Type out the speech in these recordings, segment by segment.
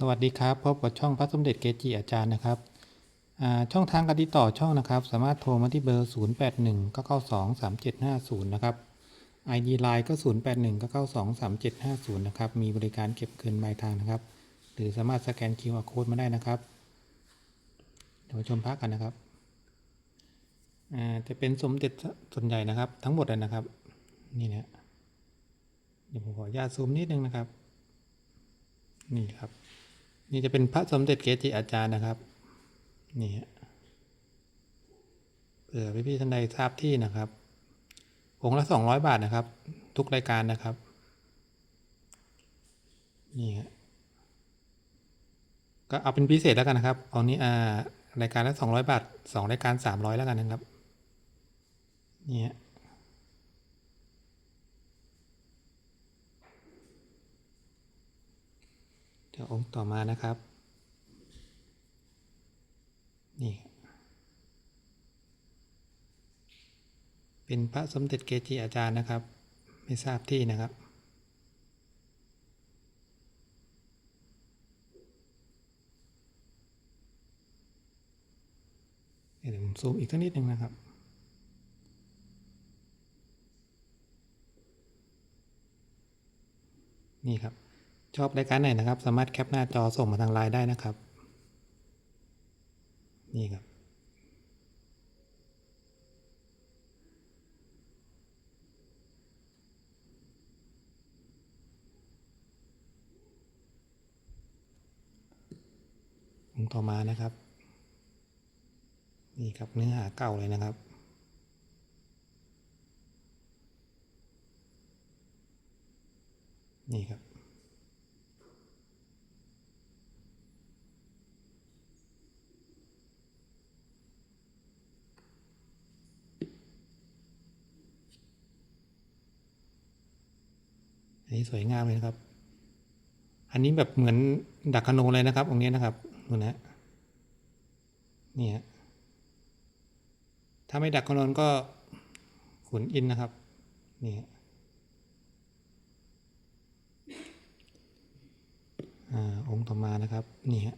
สวัสดีครับพบกับช่องพระสมเด็จเกจิอาจารย์นะครับช่องทางการติดต่อช่องนะครับ สามารถโทรมาที่เบอร์ 0 8 1 9 9 2 3 7 5 0 นะครับ ID Line ก็ 0 8 1 9 9 2 3 7 5 0 นะครับ มีบริการเก็บเงินปลายทางนะครับ หรือสามารถสแกน QR Code มาได้นะครับเดี๋ยวมาชมพระกันนะครับอ่าจะเป็นสมเด็จส่วนใหญ่นะครับ ทั้งหมดเลยนะครับ นี่นะเดี๋ยวผมขออนุญาตซูมนิดนึงนะครับ นี่ครับ นี่จะเป็นพระสมเด็จเกจิอาจารย์นะครับ นี่ฮะเผื่อพี่ๆท่านใดทราบที่นะครับองค์ละสองร้อยบาทนะครับ ทุกรายการนะครับ นี่ฮะก็เอาเป็นพิเศษแล้วกันนะครับเอานี้อ่ารายการละสองร้อยบาทสองรายการสามร้อยแล้วกันนะครับ นี่ฮะ ดี๋ยวองค์ต่อมานะครับ นี่ เป็นพระสมเด็จเกจิอาจารย์นะครับ ไม่ทราบที่นะครับเดี๋ยวผมซูมอีกสักนิดหนึ่งนะครับ นี่ครับ ชอบรายการไหนนะครับ สามารถแคปหน้าจอส่งมาทางไลน์ได้นะครับ นี่ครับ องต่อมานะครับ นี่ครับเนื้อหาเก่าเลยนะครับนี่ครับ อันนี้สวยงามเลยนะครับ อันนี้แบบเหมือนดักคโนเลยนะครับองค์นี้นะครับดูนะนี่ฮะถ้าไม่ดักคโนก็ขุนอินนะครับนี่ฮะอ่าองค์ต่อมานะครับนี่ฮะ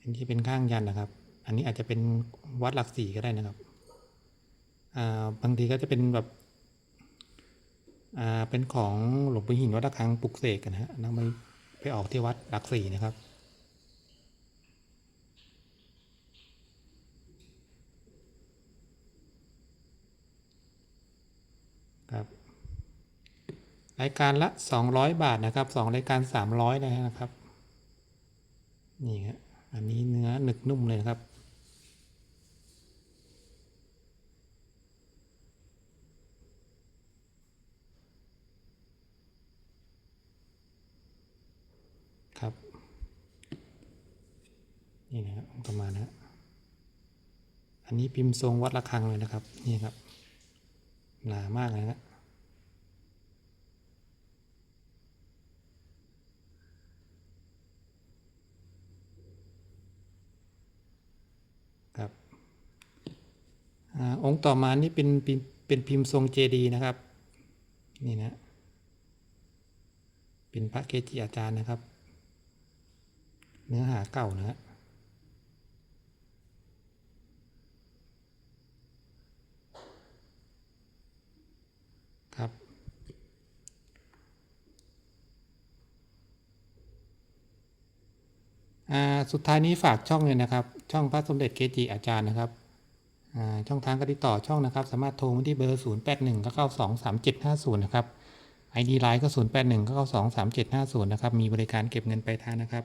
อันที่เป็นข้างยันนะครับ อันนี้อาจจะเป็นวัดหลักสี่ก็ได้นะครับอ่าบางทีก็จะเป็นแบบ อ่าเป็นของหลวงปู่หินวัดระฆังปลุกเสกกันะฮะนำไปไปออกที่วัดหลักสี่นะครับครับรายการละ 200 บาทนะครับสองรายการ 300เลยนะครับ นี่ฮะอันนี้เนื้อหนึกนุ่มเลยครับ ครับ นี่นะครับประมาณนะฮะอันนี้พิมพ์ทรงวัดระฆังเลยนะครับ นี่ครับ หนามากเลยนะครับอองค์ต่อมานี่เป็นเป็นพิมพ์ทรงเจดีนะครับ นี่นะ เป็นพระเกจิอาจารย์นะครับ เนื้อหาเก่านะฮะครับอ่าสุดท้ายนี้ฝากช่องเลยนะครับ ช่องพระสมเด็จเกจิอาจารย์นะครับอ่าช่องทางการติดต่อช่องนะครับ สามารถโทรมาที่เบอร์ 0 8 1 9 2 3 7 5 0 นะครับ ID Line ก็ 0 8 1 9 9 2 3 7 5 0 นะครับ มีบริการเก็บเงินปลายทางนะครับ